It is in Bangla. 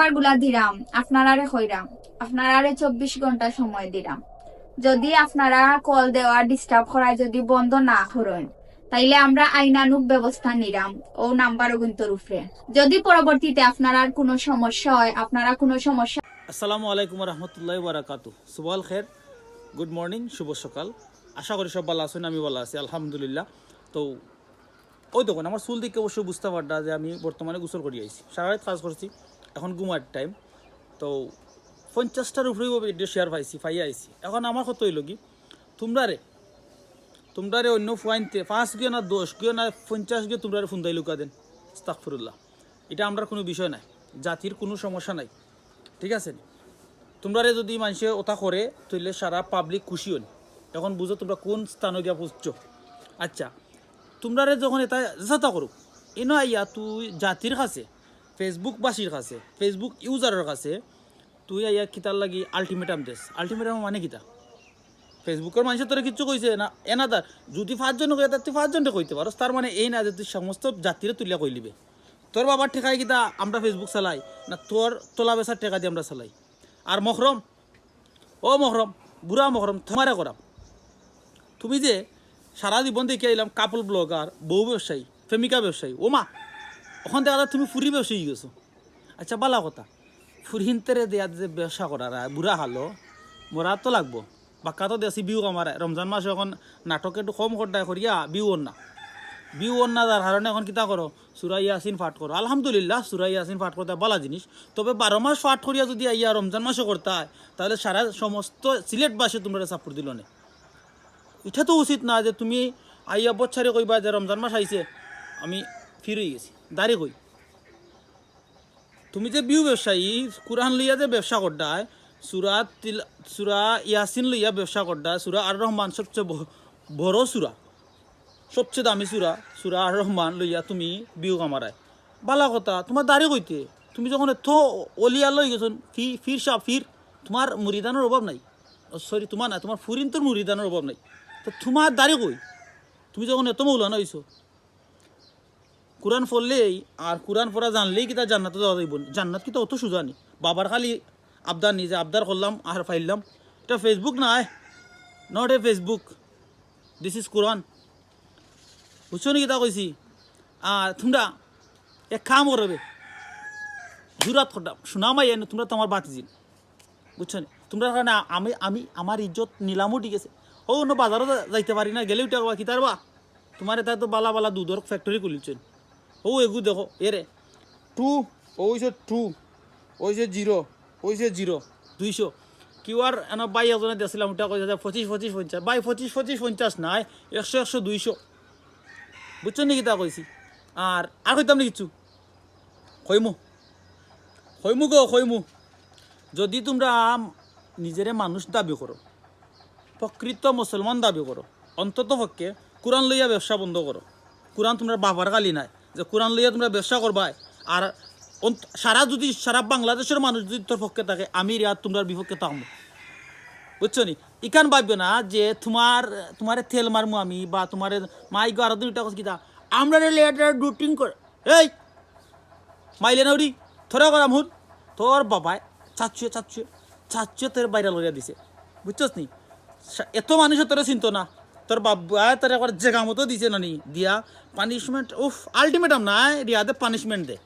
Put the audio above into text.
নাম্বারগুলা দিলাম আপনারারে কইরাম। আপনারারে চব্বিশ ঘণ্টা সময় দিলাম যদি আপনারা কল দেওয়া ডিস্টার্ব করায় যদি বন্ধ না করেন, তাইলে আমরা আইনানুক ব্যবস্থা নিলাম ও নাম্বার কিন্তু উপরে যদি পরবর্তীতে আপনার কোনো সমস্যা হয়, আপনারা কোনো সমস্যা আসসালামু আলাইকুম রহমতুল্লাহ বারাকাতু সুবল খের। গুড মর্নিং, শুভ সকাল। আশা করি সব ভালো আছেন, আমি ভালো আছি, আলহামদুলিল্লাহ। তো, ওই দেখুন, আমার চুল দিকে অবশ্যই বুঝতে পারটা যে আমি বর্তমানে গোসল করি আইছি। সারা রাত কাজ করছি। এখন ঘুমার টাইম তো পঞ্চাশটার উপরেও ভিডিও শেয়ার পাইছি, পাইয়া আইছি। এখন আমার কত হইল কি? তোমরা রে তোমরা রে অন্য পয়েন্টে পাঁচ গিয়ে না দশ গিয়ে না পঞ্চাশ গিয়ে তোমরা ফোন দাই লুকা দেন স্তাকফিরুল্লাহ এটা আমরা কোনো বিষয় নাই, জাতির কোনো সমস্যা নাই, ঠিক আছে? তোমরা রে যদি মানুষে ওটা করে তাহলে সারা পাবলিক খুশি হন। এখন বুঝো তোমরা কোন স্থানে গিয়া বুঝছ আচ্ছা তোমরা রে যখন এটা যাতা করুক, এনো আইয়া তুই জাতির কাছে ফেসবুকবাসীর কাছে ফেসবুক ইউজারের কাছে, তুই আইয়া কিতার লাগি আলটিমেটাম দেস। আলটিমেটাম মানে কিতা? ফেসবুকের মানুষের তোরা কিচ্ছু কইছে না, এনা তার, যদি পাঁচজন কই তার তুই পাঁচজনটা কইতে পারো তার মানে এই না যে তুই সমস্ত জাতিরে তুলিয়া কই লিবে। তোর বাবার ঠেকাই কিতা, আমরা ফেসবুক চালাই, না তোর তোলা বেচার ঠেকা দিয়ে আমরা চালাই। আর মহরম? ও মহরম, বুড়া মহরম, তোমারে করাম। তুমি যে সারা জীবন দেখে আইলাম কাপল ব্লগার, বউ ব্যবসায়ী, প্রেমিকা ব্যবসায়ী। ও মা ওখান থেকে তুমি ফুরি ব্যবসায়ী গেছো। আচ্ছা বালা কথা। ফুরিহিনতেরে দেয়া যে ব্যবসা করার বুড়া হালো মরা তো লাগবো। বাক্কা তো দেশি বিউ কামারে রমজান মাসে এখন নাটক একটু কম করতায় করিয়া বিউ না বিউ না যার কারণে এখন কিতা করো সুরাই ইয়াসিন পাঠ করো আলহামদুলিল্লাহ সুরাই ইয়াসিন পাঠ করতে বলা জিনিস তবে বারো মাস পাঠ করিয়া যদি আইয়া রমজান মাসে করতে হয় তাহলে সারা সমস্ত সিলেটবাসী তোমরা সাপোর্ট দিল না। এটা তো উচিত না যে তুমি আইয়া বছরে কইবা যে রমজান মাস আইছে আমি ফিরে গেছি। দাঁড়িয়ে কই? তুমি যে বিউ ব্যবসায়ী, কোরআন লইয়া যে ব্যবসা করডায় সুরা তিল, সুরা ইয়াসিন লইয়া ব্যবসা করডা, সুরা আর রহমান সবচেয়ে বড় সুরা, সবচেয়ে দামি সুরা সুরা আর রহমান লইয়া তুমি বিউ কামারায়। বালা কথা, তোমার দাঁড়ি কইতে? তুমি যখন এত অলিয়া লই গেছন ফি, ফির সাহ ফির, তোমার মুরিদানের অভাব নাই। সরি তোমার না, তোমার ফুরিন তোর মুরিদানের অভাব নাই। তো তোমার দাঁড়ি কই? তুমি যখন এত মৌলানা হইছো কোরআন পড়লেই আর কোরআন পড়া জানলেই কিতা জান্নাতে যাওয়া জান্নাত কিতা অত সোজা নি। বাবার খালি আবদার নিজে আবদার করলাম আর ফাইললাম এটা ফেসবুক নাই not a Facebook this is কোরআন বুঝছ নি কিতা কইছি? আর তোমরা এক কাম করবে। জুরাত করতাম শোনামাই এনে তোমরা তো আমার বাতিজিল বুঝছ নি? তোমরা কারণে আমি আমি, আমার ইজ্জত নিলামও ঠিক আছে। ও, অন্য বাজারও যাইতে পারি না। গেলে উঠে কি তার বা? তোমার এটা তো বালা বালা দুধর ফ্যাক্টরি খুলিছেন। ও এগু দেখো এরে টু ও হইছে টু ওইছে জিরো ওইছে জিরো দুইশো। কিউ আর এনে বাই এজনে দিয়েছিলাম ওটা কইছে যে পঁচিশ পঁচিশ পঞ্চাশ। বাই পঁচিশ পঁচিশ পঞ্চাশ নাই একশো একশো দুইশো। বুঝছ নি কিতা কইছি আর আর কইতাম নি কিছু? কইমু কইমু গো কইমু যদি তোমরা নিজেরে মানুষ দাবি করো প্রকৃত মুসলমান দাবি করো অন্তত পক্ষে কোরআন লইয়া ব্যবসা বন্ধ করো। কোরআন তোমরা বাবার গালি নাই। যে কোরআন লইয়া তোমরা ব্যবসা করবাই, আর সারা যদি সারা বাংলাদেশের মানুষ যদি তোর পক্ষে থাকে, আমি রিয়াদ তোমরা বিপক্ষে থাকব। বুঝছ নি? ইকান ভাববে না যে তোমার তোমার তেল মারমু আমি, বা তোমার মাই গো আরও দুইটা কথা কিতা, আমরা লেটার রুটিন করে এই! মাইলে নাউরি থরে করা মুহুর তোর বাবাই চাচ্ছুয়ে চাচ্ছুয়ে চাচ্ছুয়ে তোর বাইরে লইয়া দিছে। বুঝছস নি? এত মানুষের তোর চিন্ত না। তোর বাবা তোর একবার জেগা মতো দিছে নানি। দিয়া পানিশমেন্ট উফ আলটিমেটাম না রিয়াদে পানিশমেন্ট দে।